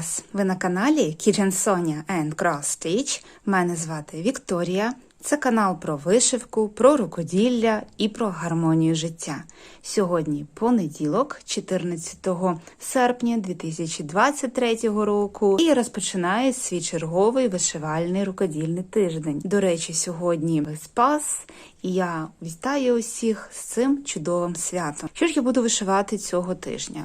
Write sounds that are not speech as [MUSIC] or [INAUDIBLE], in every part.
час! Ви на каналі Kitchen Sonia and Cross Stitch. Мене звати Вікторія. Це канал про вишивку, про рукоділля і про гармонію життя. Сьогодні понеділок, 14 серпня 2023 року, і я розпочинаю свій черговий вишивальний рукодільний тиждень. До речі, сьогодні Спас, і я вітаю усіх з цим чудовим святом. Що ж я буду вишивати цього тижня?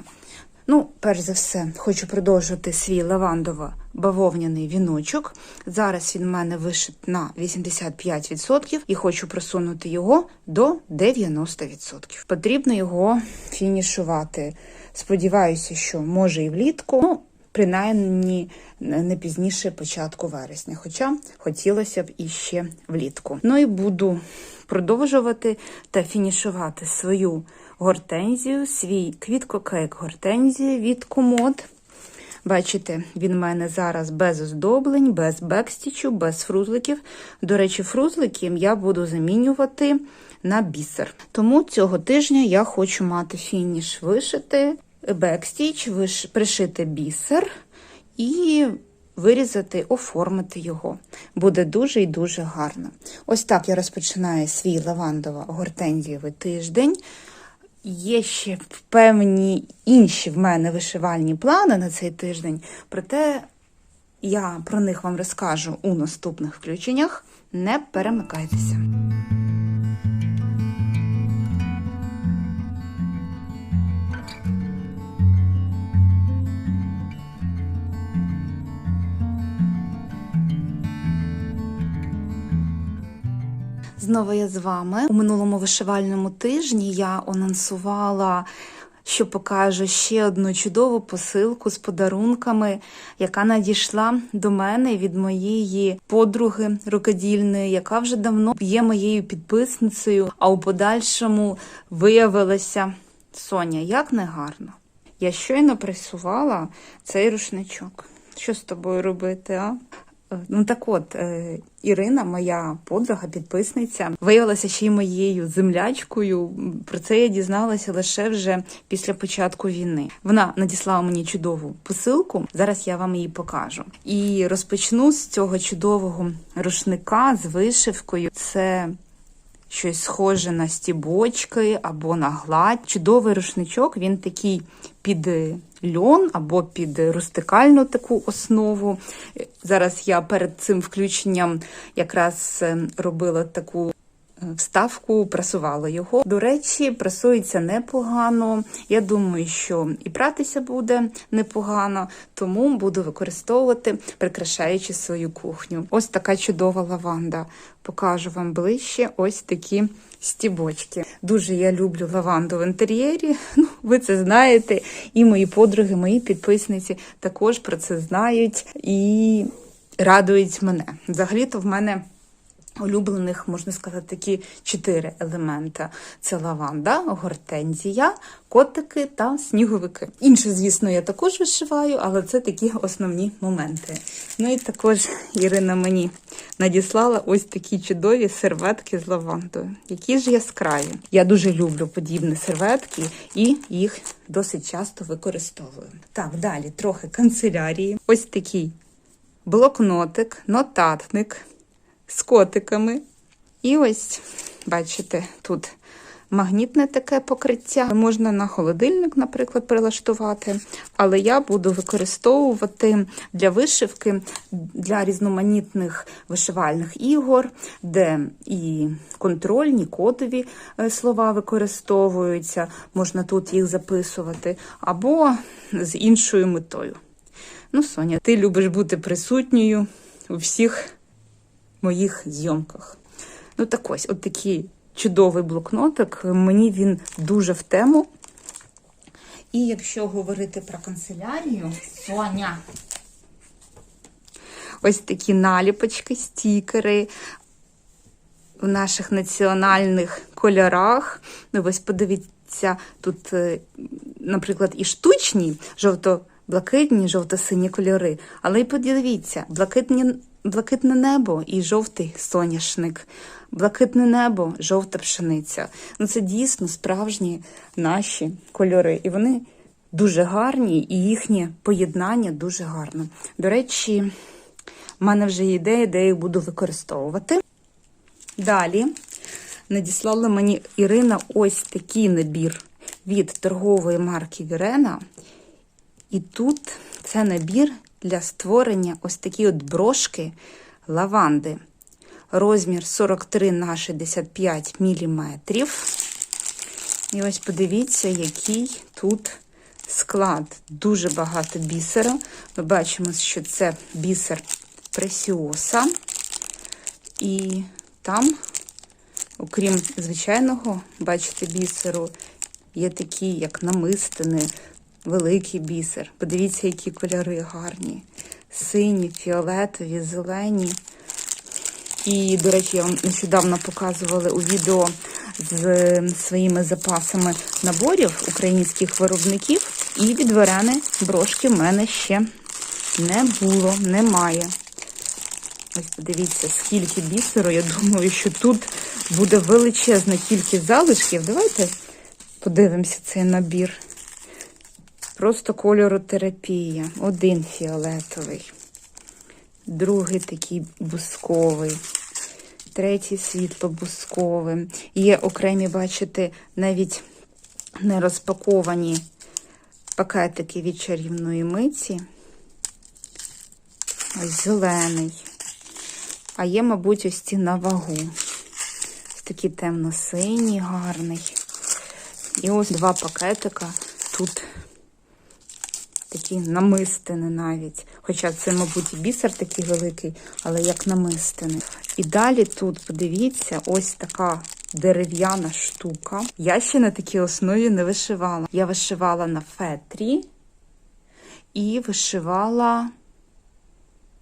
Ну, перш за все, хочу продовжити свій лавандово-бавовняний віночок. Зараз він в мене вишит на 85% і хочу просунути його до 90%. Потрібно його фінішувати. Сподіваюся, що може і влітку. Ну, Принаймні не пізніше початку вересня, хоча хотілося б іще влітку. Ну і буду продовжувати та фінішувати свою гортензію, свій квіткокейк гортензії від комод. Бачите, він в мене зараз без оздоблень, без бекстічу, без фрузликів. До речі, фрузлики я буду замінювати на бісер. Тому цього тижня я хочу мати фініш вишити, бекстіч, виш... пришити бісер і вирізати, оформити його. Буде дуже і дуже гарно. Ось так я розпочинаю свій лавандово-гортензієвий тиждень. Є ще певні інші в мене вишивальні плани на цей тиждень, проте я про них вам розкажу у наступних включеннях. Не перемикайтеся. Знову я з вами. У минулому вишивальному тижні я анонсувала, що покажу ще одну чудову посилку з подарунками, яка надійшла до мене від моєї подруги рукодільної, яка вже давно є моєю підписницею, а у подальшому виявилася Соня, як негарно. Я щойно присувала цей рушничок. Що з тобою робити, а? Ну так от, Ірина, моя подруга, підписниця, виявилася ще й моєю землячкою. Про це я дізналася лише вже після початку війни. Вона надіслала мені чудову посилку. Зараз я вам її покажу. І розпочну з цього чудового рушника з вишивкою. Це щось схоже на стібочки або на гладь. Чудовий рушничок, він такий під льон або під рустикальну таку основу. Зараз я перед цим включенням якраз робила таку вставку, прасувала його. До речі, прасується непогано. Я думаю, що і пратися буде непогано, тому буду використовувати, прикрашаючи свою кухню. Ось така чудова лаванда. Покажу вам ближче ось такі стібочки. Дуже я люблю лаванду в інтер'єрі. [LAUGHS] Ну, ви це знаєте. І мої подруги, мої підписниці також про це знають і радують мене. Взагалі-то в мене. Улюблених, можна сказати, такі чотири елемента: це лаванда, гортензія, котики та сніговики. Інше, звісно, я також вишиваю, але це такі основні моменти. Ну і також Ірина мені надіслала ось такі чудові серветки з лавандою, які ж яскраві. Я дуже люблю подібні серветки і їх досить часто використовую. Так, далі трохи канцелярії. Ось такий блокнотик, нотатник з котиками. І ось, бачите, тут магнітне таке покриття. Можна на холодильник, наприклад, прилаштувати. Але я буду використовувати для вишивки, для різноманітних вишивальних ігор, де і контрольні, кодові е, слова використовуються, можна тут їх записувати, або з іншою метою. Ну, Соня, ти любиш бути присутньою у всіх моїх зйомках. Ну, так ось, от такий чудовий блокнотик. Мені він дуже в тему. І якщо говорити про канцелярію, Соня. Ось такі наліпочки, стікери в наших національних кольорах. Ну, ось подивіться, тут, наприклад, і штучні, жовто-блакитні, жовто-сині кольори. Але й подивіться, блакитні блакитне небо і жовтий соняшник, блакитне небо, жовта пшениця. Ну це дійсно справжні наші кольори. І вони дуже гарні, і їхнє поєднання дуже гарно. До речі, в мене вже є ідея, де їх буду використовувати. Далі надіслала мені Ірина ось такий набір від торгової марки Вірена. І тут це набір для створення ось такі от брошки лаванди. Розмір 43 на 65 мм. І ось подивіться, який тут склад. Дуже багато бісера. Ми бачимо, що це бісер пресіоса. І там, окрім звичайного, бачите, бісеру, є такі, як намистини, великий бісер. Подивіться, які кольори гарні. Сині, фіолетові, зелені. І, до речі, я вам нещодавно показувала у відео з своїми запасами наборів українських виробників. І від Верени брошки в мене ще не було, немає. Ось подивіться, скільки бісеру. Я думаю, що тут буде величезна кількість залишків. Давайте подивимося цей набір. Просто кольоротерапія. Один фіолетовий, другий такий бусковий, третій світло-бусковий. Є окремі, бачите, навіть не розпаковані пакетики від чарівної миці. Ось зелений. А є, мабуть, ось ці на вагу. Такий темно-синій, гарний. І ось два пакетика. Тут такі намистини навіть. Хоча це, мабуть, і бісер такий великий, але як намистини. І далі тут, подивіться, ось така дерев'яна штука. Я ще на такій основі не вишивала. Я вишивала на фетрі і вишивала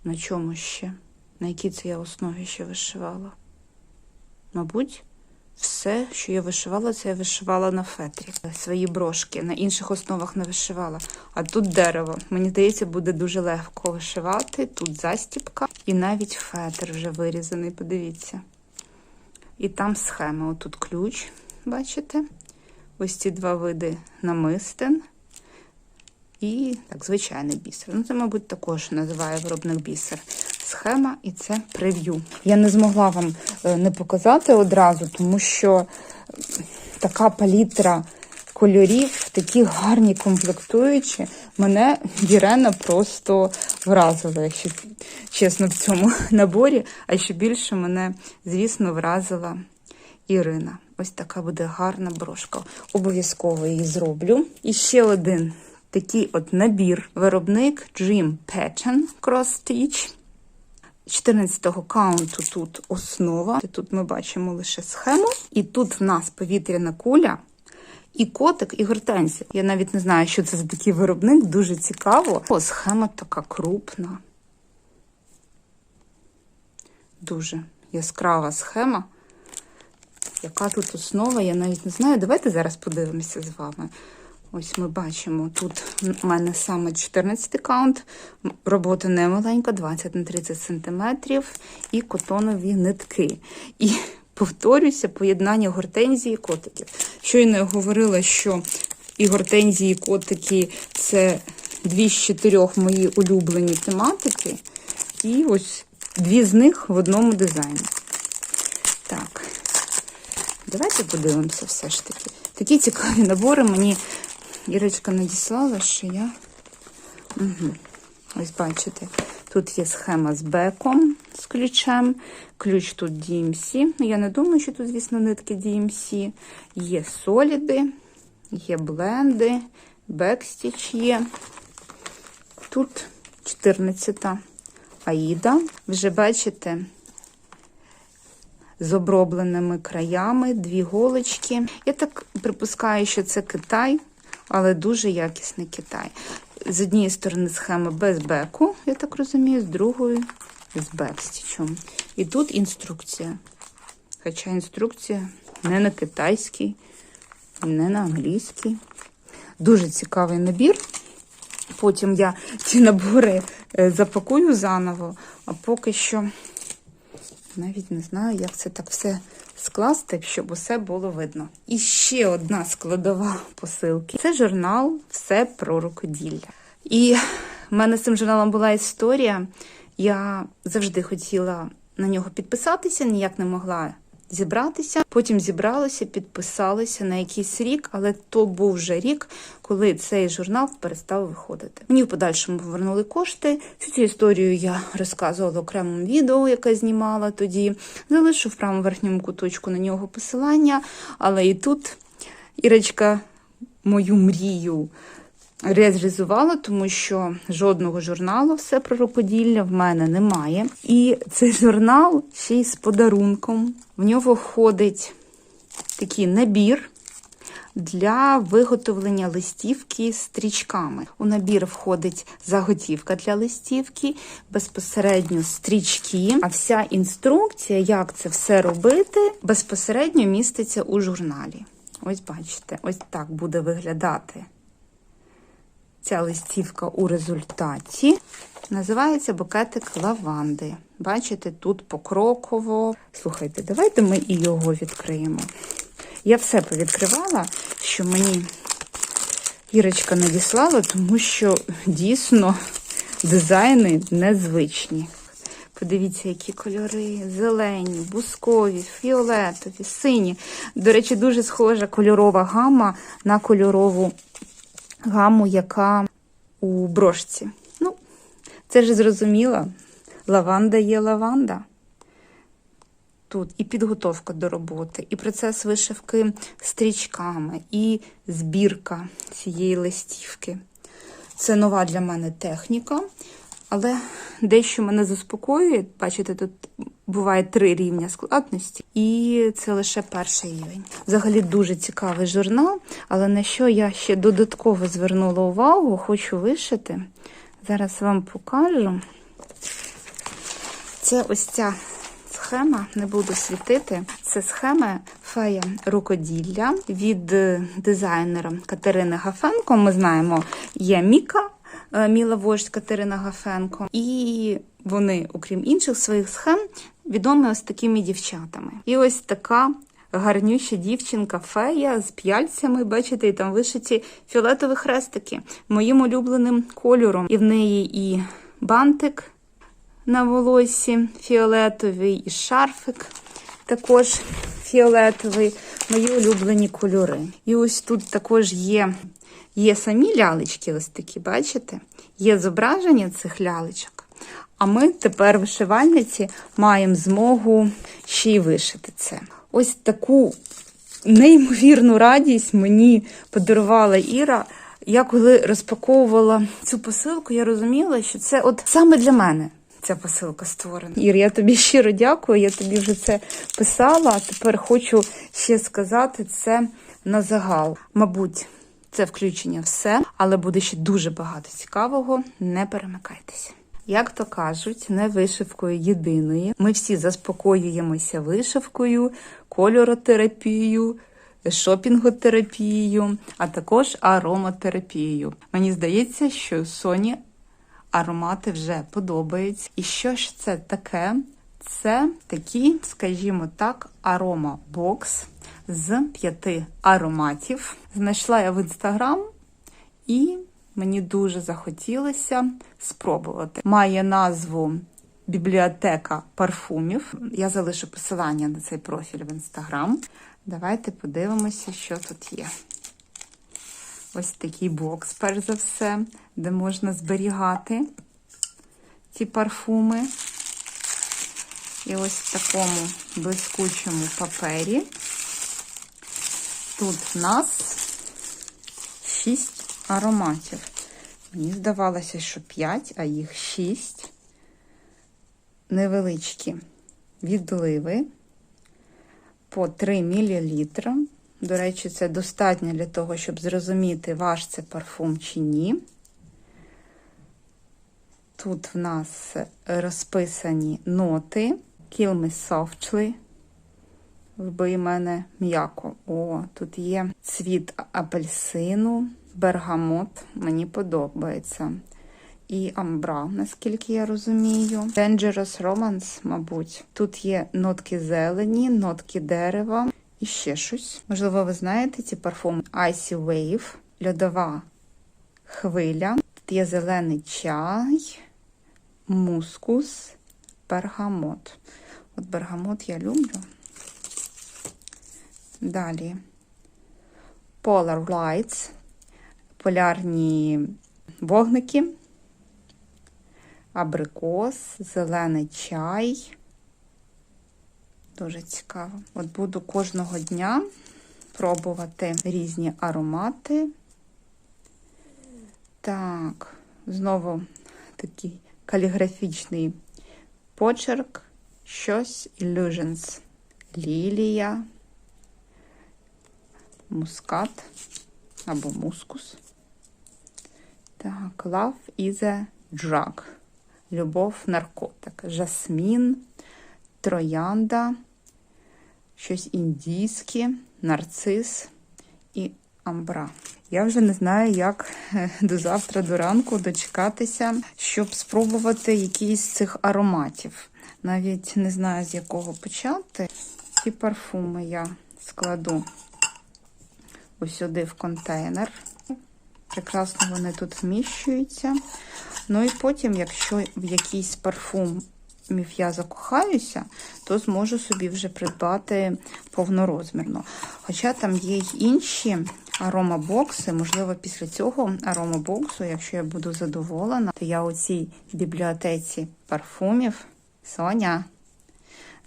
на чому ще? На якій це я основі ще вишивала? Мабуть, все, що я вишивала, це я вишивала на фетрі. Свої брошки. На інших основах не вишивала. А тут дерево. Мені здається, буде дуже легко вишивати. Тут застіпка і навіть фетр вже вирізаний, подивіться. І там схема. Отут ключ, бачите? Ось ці два види намистин. І так, звичайний бісер. Ну, це, мабуть, також називає виробник бісер. Схема і це прев'ю. Я не змогла вам е, не показати одразу, тому що така палітра кольорів, такі гарні комплектуючі, мене Вірена просто вразила, якщо чесно, в цьому [LAUGHS] наборі. А ще більше мене, звісно, вразила Ірина. Ось така буде гарна брошка. Обов'язково її зроблю. І ще один такий от набір. Виробник Dream Pattern Cross Stitch. 14-го каунту тут основа. Тут ми бачимо лише схему. І тут в нас повітряна куля, і котик, і гортензія. Я навіть не знаю, що це за такий виробник, дуже цікаво. О, схема така крупна. Дуже яскрава схема. Яка тут основа, я навіть не знаю. Давайте зараз подивимося з вами. Ось ми бачимо, тут у мене саме 14 каунт, робота не маленька, 20 на 30 сантиметрів, і котонові нитки. І повторюся, поєднання гортензії і котиків. Щойно я говорила, що і гортензії, і котики це дві з чотирьох мої улюблені тематики. І ось дві з них в одному дизайні. Так, давайте подивимося все ж таки. Такі цікаві набори мені Ірочка надіслала, що я. Угу. Ось бачите, тут є схема з беком, з ключем. Ключ тут DMC. Ну, Я не думаю, що тут, звісно, нитки DMC. Є соліди, є бленди, бекстіч є. Тут 14-та Аїда. Вже бачите, з обробленими краями, дві голочки. Я так припускаю, що це Китай але дуже якісний Китай. З однієї сторони схема без беку, я так розумію, з другої з бекстічем. І тут інструкція. Хоча інструкція не на китайській, не на англійській. Дуже цікавий набір. Потім я ці набори е, запакую заново, а поки що навіть не знаю, як це так все скласти, щоб усе було видно. І ще одна складова [LAUGHS] посилки це журнал Все про рукоділля. І в мене з цим журналом була історія. Я завжди хотіла на нього підписатися, ніяк не могла зібратися. Потім зібралася, підписалася на якийсь рік, але то був вже рік, коли цей журнал перестав виходити. Мені в подальшому повернули кошти. Цю історію я розказувала в окремому відео, яке знімала тоді. Залишу в правому верхньому куточку на нього посилання, але і тут Ірочка мою мрію реалізувала, тому що жодного журналу все про рукоділля в мене немає. І цей журнал ще й з подарунком. В нього входить такий набір. Для виготовлення листівки стрічками. У набір входить заготівка для листівки, безпосередньо стрічки, а вся інструкція, як це все робити, безпосередньо міститься у журналі. Ось бачите, ось так буде виглядати ця листівка у результаті. Називається букетик лаванди. Бачите, тут покроково. Слухайте, давайте ми і його відкриємо. Я все повідкривала, що мені Ірочка надіслала, тому що дійсно дизайни незвичні. Подивіться, які кольори: зелені, бускові, фіолетові, сині. До речі, дуже схожа кольорова гама на кольорову гаму, яка у брошці. Це ж зрозуміло. Лаванда є лаванда. Тут і підготовка до роботи, і процес вишивки стрічками, і збірка цієї листівки. Це нова для мене техніка, але дещо мене заспокоює. Бачите, тут буває три рівня складності, і це лише перший рівень. Взагалі дуже цікавий журнал, але на що я ще додатково звернула увагу, хочу вишити. Зараз вам покажу. Це ось ця схема, не буду світити. Це схема фея рукоділля від дизайнера Катерини Гафенко. Ми знаємо, є Міка. е, Міла Вождь Катерина Гафенко, і вони, окрім інших своїх схем, відомі ось такими дівчатами. І ось така гарнюща дівчинка фея з п'яльцями, бачите, і там вишиті фіолетові хрестики моїм улюбленим кольором. І в неї і бантик на волосі фіолетовий, і шарфик також фіолетовий, мої улюблені кольори. І ось тут також є, є самі лялечки, ось такі, бачите? Є зображення цих лялечок. А ми тепер, вишивальниці, маємо змогу ще й вишити це. Ось таку неймовірну радість мені подарувала Іра. Я коли розпаковувала цю посилку, я розуміла, що це от саме для мене ця посилка створена. Ір, я тобі щиро дякую. Я тобі вже це писала. А тепер хочу ще сказати це на загал. Мабуть, це включення все, але буде ще дуже багато цікавого. Не перемикайтеся. Як то кажуть, не вишивкою єдиною. Ми всі заспокоюємося вишивкою, кольоротерапією, шопінготерапією, а також ароматерапією. Мені здається, що Соні аромати вже подобаються. І що ж це таке? Це такий, скажімо так, аромабокс з п'яти ароматів. Знайшла я в інстаграм і мені дуже захотілося спробувати. Має назву Бібліотека парфумів. Я залишу посилання на цей профіль в інстаграм. Давайте подивимося, що тут є. Ось такий бокс, перш за все, де можна зберігати ці парфуми. І ось в такому блискучому папері. Тут в нас 6 ароматів. Мені здавалося, що 5, а їх 6. Невеличкі відливи по 3 мл. До речі, це достатньо для того, щоб зрозуміти, ваш це парфум чи ні. Тут в нас розписані ноти. Kill me softly. Вбий мене м'яко. О, тут є цвіт апельсину, бергамот. Мені подобається. і амбра, наскільки я розумію. Dangerous Romance, мабуть. Тут є нотки зелені, нотки дерева і ще щось. Можливо, ви знаєте ці парфуми Icy Wave, льодова хвиля. Тут є зелений чай, мускус, бергамот. От бергамот я люблю. Далі Polar Lights, полярні вогники, абрикос, зелений чай. Дуже цікаво. От буду кожного дня пробувати різні аромати. Так, знову такий каліграфічний почерк. Щось Illusions. Лілія, мускат або мускус. Так, Love is a drug. Любов наркотик. Жасмін, троянда, щось індійське, нарцис і амбра. Я вже не знаю, як е, до завтра, до ранку дочекатися, щоб спробувати якийсь з цих ароматів. Навіть не знаю, з якого почати. Ці парфуми я складу ось сюди в контейнер. Прекрасно вони тут вміщуються. Ну і потім, якщо в якийсь парфум я закохаюся, то зможу собі вже придбати повнорозмірно. Хоча там є й інші аромабокси, можливо, після цього аромабоксу, якщо я буду задоволена, то я у цій бібліотеці парфумів Соня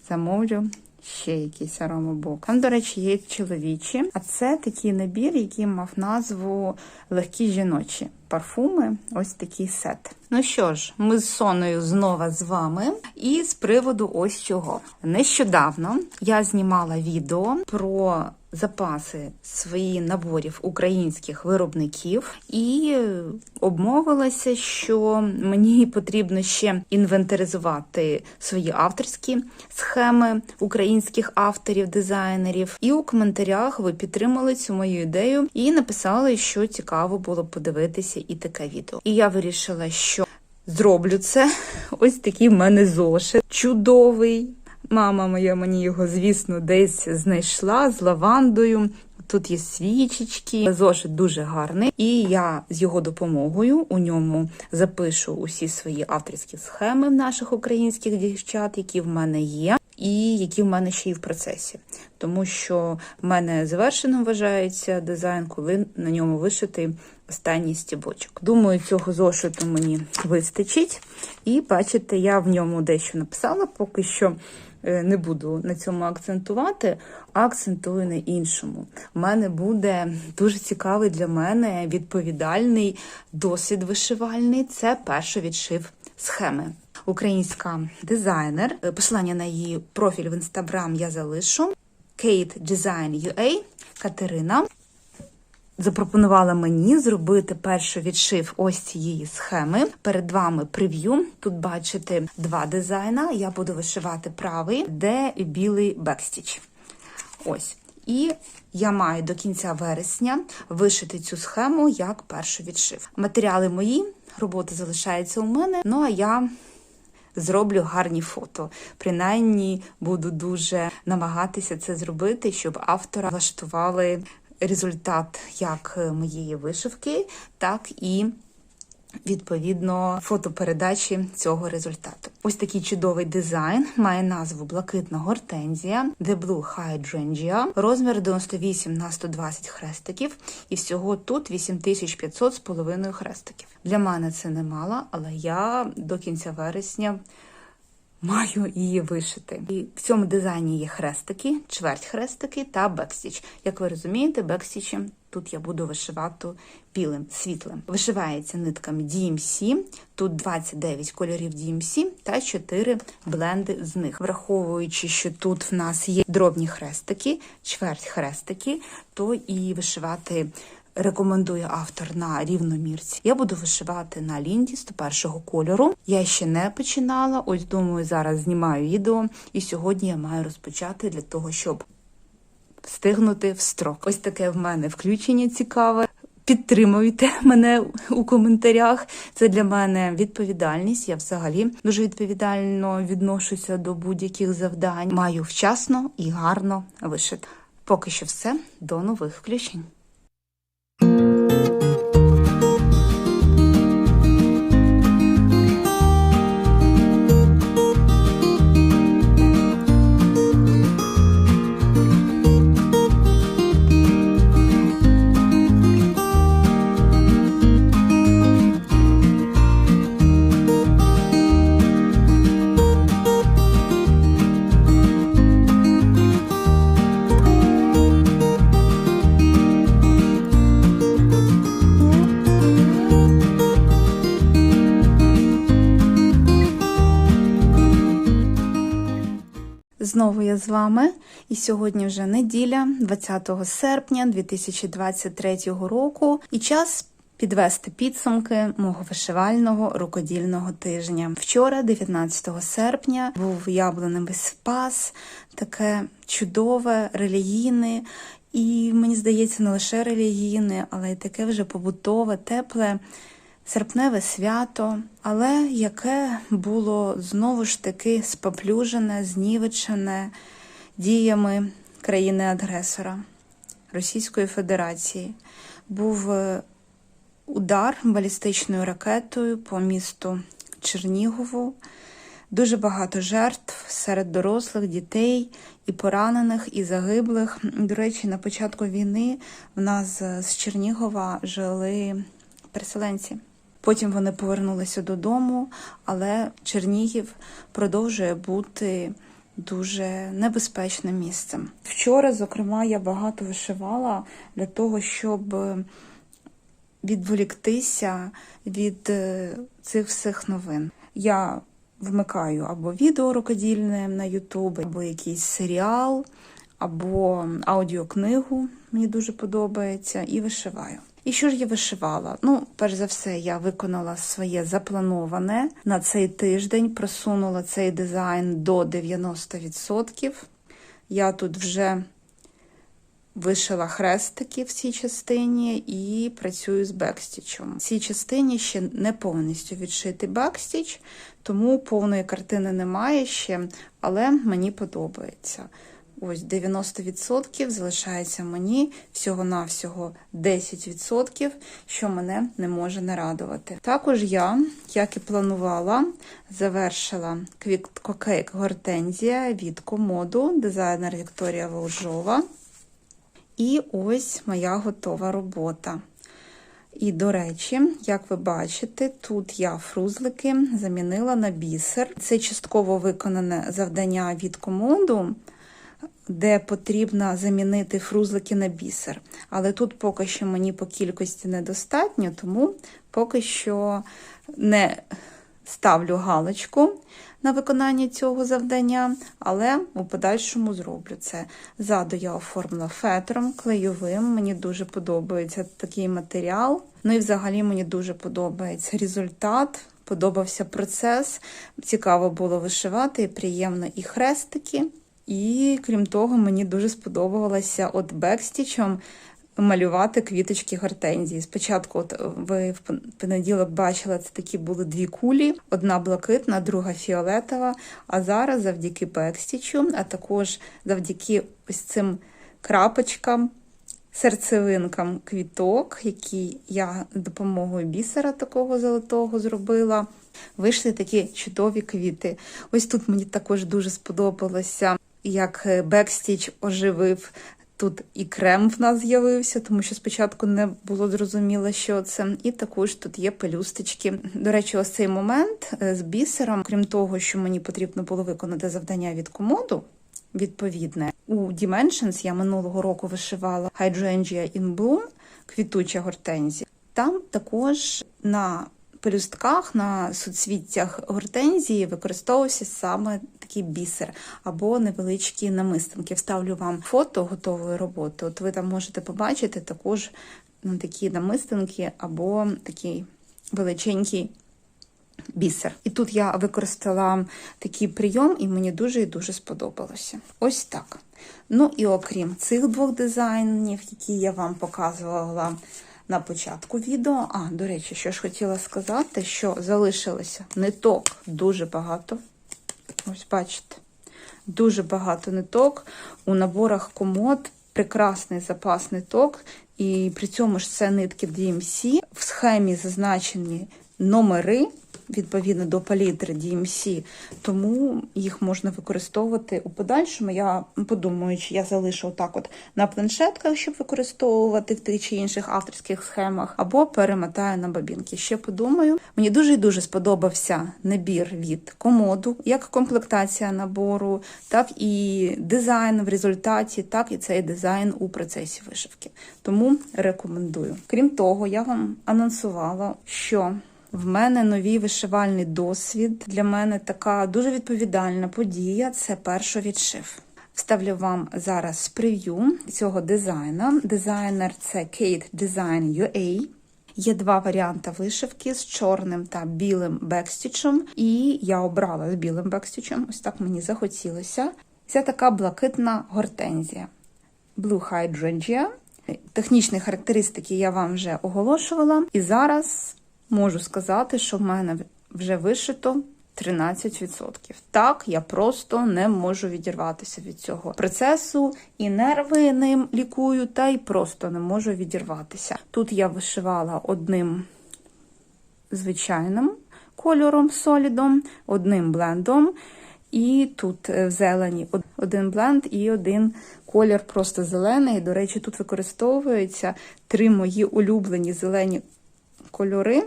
замовлю ще якийсь аромабок. Там, до речі, є чоловічі, а це такий набір, який мав назву легкі жіночі парфуми. Ось такий сет. Ну що ж, ми з Соною знову з вами. І з приводу ось чого. Нещодавно я знімала відео про запаси свої наборів українських виробників і обмовилася, що мені потрібно ще інвентаризувати свої авторські схеми українських авторів, дизайнерів. І у коментарях ви підтримали цю мою ідею і написали, що цікаво було подивитися і таке відео. І я вирішила, що зроблю це. [LAUGHS] Ось такий в мене зошит чудовий. Мама моя мені його, звісно, десь знайшла з лавандою. Тут є свічечки, зошит дуже гарний, і я з його допомогою у ньому запишу усі свої авторські схеми наших українських дівчат, які в мене є, і які в мене ще й в процесі. Тому що в мене завершеним вважається дизайн, коли на ньому вишитий останній стібочок. Думаю, цього зошиту мені вистачить. І бачите, я в ньому дещо написала, поки що не буду на цьому акцентувати, а акцентую на іншому. У мене буде дуже цікавий для мене відповідальний досвід вишивальний. Це перший відшив схеми. Українська дизайнер. Посилання на її профіль в інстаграм я залишу. Kate Design UA Катерина запропонувала мені зробити перший відшив ось цієї схеми. Перед вами прев'ю. Тут бачите два дизайна. Я буду вишивати правий, де білий бекстіч. Ось. І я маю до кінця вересня вишити цю схему як перший відшив. Матеріали мої, робота залишається у мене. Ну а я зроблю гарні фото. Принаймні буду дуже намагатися це зробити, щоб автора влаштували результат як моєї вишивки, так і відповідно фотопередачі цього результату. Ось такий чудовий дизайн має назву Блакитна гортензія, The Blue Hydrangea, розмір 98 на 120 хрестиків, і всього тут 8500 з половиною хрестиків. Для мене це немало, але я до кінця вересня. Маю її вишити. І в цьому дизайні є хрестики, чверть хрестики та бекстіч. Як ви розумієте, бекстічі тут я буду вишивати білим, світлим. Вишивається нитками DMC, тут 29 кольорів DMC та 4 бленди з них. Враховуючи, що тут в нас є дробні хрестики, чверть хрестики, то і вишивати рекомендує автор на рівномірці. Я буду вишивати на лінді 101 кольору. Я ще не починала. Ось думаю, зараз знімаю відео, і сьогодні я маю розпочати для того, щоб встигнути в строк. Ось таке в мене включення цікаве. Підтримуйте мене у коментарях. Це для мене відповідальність. Я взагалі дуже відповідально відношуся до будь-яких завдань. Маю вчасно і гарно вишити. Поки що все. До нових включень. Знову я з вами, і сьогодні вже неділя, 20 серпня 2023 року, і час підвести підсумки мого вишивального рукодільного тижня. Вчора, 19 серпня, був яблуневий спас, таке чудове, релігійне, і мені здається, не лише релігійне, але й таке вже побутове, тепле серпневе свято, але яке було знову ж таки споплюжене, знівечене діями країни-агресора Російської Федерації. Був е, удар балістичною ракетою по місту Чернігову. Дуже багато жертв серед дорослих, дітей і поранених, і загиблих. До речі, на початку війни в нас з Чернігова жили переселенці. Потім вони повернулися додому, але Чернігів продовжує бути дуже небезпечним місцем. Вчора, зокрема, я багато вишивала для того, щоб відволіктися від е, цих всіх новин. Я вмикаю або відео рукодільне на Ютуб, або якийсь серіал, або аудіокнигу. Мені дуже подобається, і вишиваю. І що ж я вишивала? Ну, перш за все, я виконала своє заплановане на цей тиждень, просунула цей дизайн до 90%. Я тут вже вишила хрестики в цій частині і працюю з бекстічем. В цій частині ще не повністю відшитий бекстіч, тому повної картини немає ще, але мені подобається. Ось 90% залишається мені всього-навсього 10%, що мене не може не радувати. Також я, як і планувала, завершила квіткокейк гортензія від комоду, дизайнер Вікторія Волжова. І ось моя готова робота. І, до речі, як ви бачите, тут я фрузлики замінила на бісер. Це частково виконане завдання від комоду де потрібно замінити фрузлики на бісер. Але тут поки що мені по кількості недостатньо, тому поки що не ставлю галочку на виконання цього завдання, але у подальшому зроблю це. Ззаду я оформила фетром, клейовим. Мені дуже подобається такий матеріал. Ну і взагалі мені дуже подобається результат. Подобався процес, цікаво було вишивати, і приємно і хрестики. І крім того, мені дуже сподобалося от бекстічем малювати квіточки гортензії. Спочатку, от ви в понеділок бачили, це такі були дві кулі: одна блакитна, друга фіолетова. А зараз завдяки бекстічу, а також завдяки ось цим крапочкам. Серцевинкам квіток, які я допомогою бісера такого золотого зробила, вийшли такі чудові квіти. Ось тут мені також дуже сподобалося як е, Бекстіч оживив. Тут і крем в нас з'явився, тому що спочатку не було зрозуміло, що це. І також тут є пелюсточки. До речі, ось цей момент е, з бісером, крім того, що мені потрібно було виконати завдання від комоду, відповідне, у Dimensions я минулого року вишивала Hydrangea in Bloom, квітуча гортензія. Там також на пелюстках на суцвіттях гортензії використовувався саме такий бісер або невеличкі намистинки. Вставлю вам фото готової роботи. От ви там можете побачити також ну, такі намистинки або такий величенький. Бісер. І тут я використала такий прийом, і мені дуже і дуже сподобалося. Ось так. Ну і окрім цих двох дизайнів, які я вам показувала на початку відео. А, до речі, що ж хотіла сказати, що залишилося ниток дуже багато. Ось бачите, дуже багато ниток. У наборах комод прекрасний запас ниток, і при цьому ж це нитки DMC. В схемі зазначені номери відповідно до палітри DMC, тому їх можна використовувати у подальшому. Я подумаю, чи я залишу отак от на планшетках, щоб використовувати в тих чи інших авторських схемах, або перемотаю на бабінки. Ще подумаю. Мені дуже і дуже сподобався набір від комоду, як комплектація набору, так і дизайн в результаті, так і цей дизайн у процесі вишивки. Тому рекомендую. Крім того, я вам анонсувала, що в мене новий вишивальний досвід. Для мене така дуже відповідальна подія це першовідшив. Вставлю вам зараз прев'ю цього дизайна. Дизайнер це Kate Design UA. Є два варіанти вишивки з чорним та білим бекстічем. І я обрала з білим бекстічем, ось так мені захотілося. Це така блакитна гортензія. Blue Hydrangea. Технічні характеристики я вам вже оголошувала. І зараз можу сказати, що в мене вже вишито 13%. Так, я просто не можу відірватися від цього процесу, і нерви ним лікую, та й просто не можу відірватися. Тут я вишивала одним звичайним кольором солідом, одним блендом. І тут в зелені один бленд і один колір просто зелений. До речі, тут використовуються три мої улюблені зелені кольори.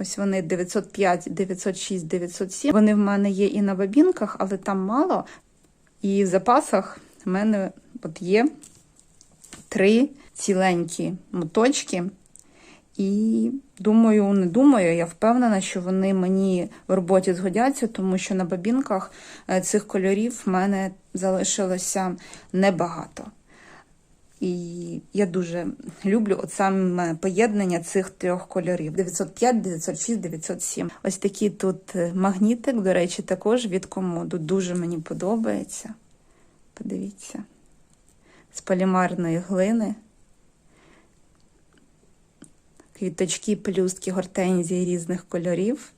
Ось вони 905, 906, 907. Вони в мене є і на бабінках, але там мало. І в запасах в мене от є три ціленькі моточки. І думаю, не думаю, я впевнена, що вони мені в роботі згодяться, тому що на бабінках цих кольорів в мене залишилося небагато. І я дуже люблю от саме поєднання цих трьох кольорів: 905, 906, 907. Ось такий тут магнітик, до речі, також від комоду. Дуже мені подобається. Подивіться, з полімарної глини. Квіточки, пелюстки, гортензії різних кольорів.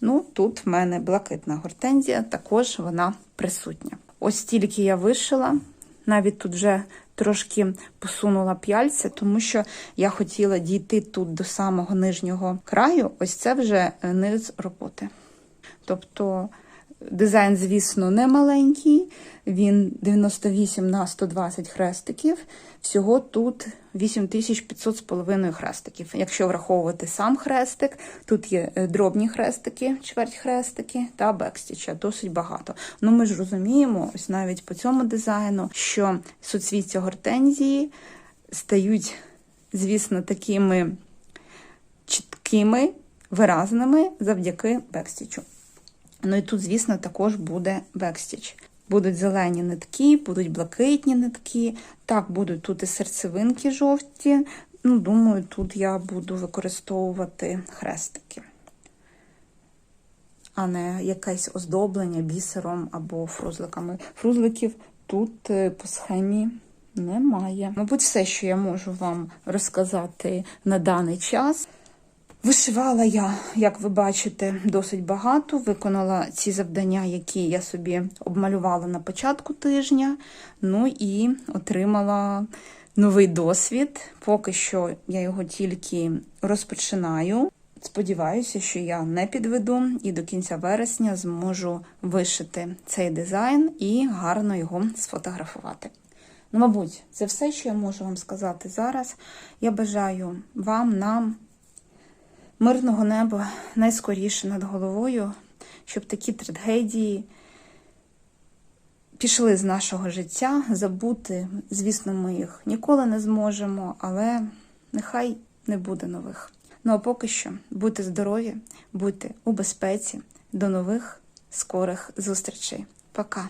Ну, тут в мене блакитна гортензія, також вона присутня. Ось тільки я вишила, навіть тут вже трошки посунула п'яльця, тому що я хотіла дійти тут до самого нижнього краю. Ось це вже низ роботи. Тобто дизайн, звісно, не маленький, він 98 на 120 хрестиків. Всього тут 8500 з половиною хрестиків. Якщо враховувати сам хрестик, тут є дробні хрестики, чверть хрестики та бекстіча, досить багато. Ну ми ж розуміємо, ось навіть по цьому дизайну, що суцвіття гортензії стають, звісно, такими чіткими, виразними завдяки бекстічу. Ну і тут, звісно, також буде бекстіч. Будуть зелені нитки, будуть блакитні нитки. Так, будуть тут і серцевинки жовті. Ну, думаю, тут я буду використовувати хрестики, а не якесь оздоблення бісером або фрузликами. Фрузликів тут по схемі немає. Мабуть, все, що я можу вам розказати на даний час. Вишивала я, як ви бачите, досить багато. Виконала ці завдання, які я собі обмалювала на початку тижня. Ну і отримала новий досвід. Поки що я його тільки розпочинаю. Сподіваюся, що я не підведу і до кінця вересня зможу вишити цей дизайн і гарно його сфотографувати. Ну, мабуть, це все, що я можу вам сказати зараз. Я бажаю вам, нам мирного неба найскоріше над головою, щоб такі трагедії пішли з нашого життя. Забути, звісно, ми їх ніколи не зможемо, але нехай не буде нових. Ну а поки що будьте здорові, будьте у безпеці. До нових скорих зустрічей. Пока!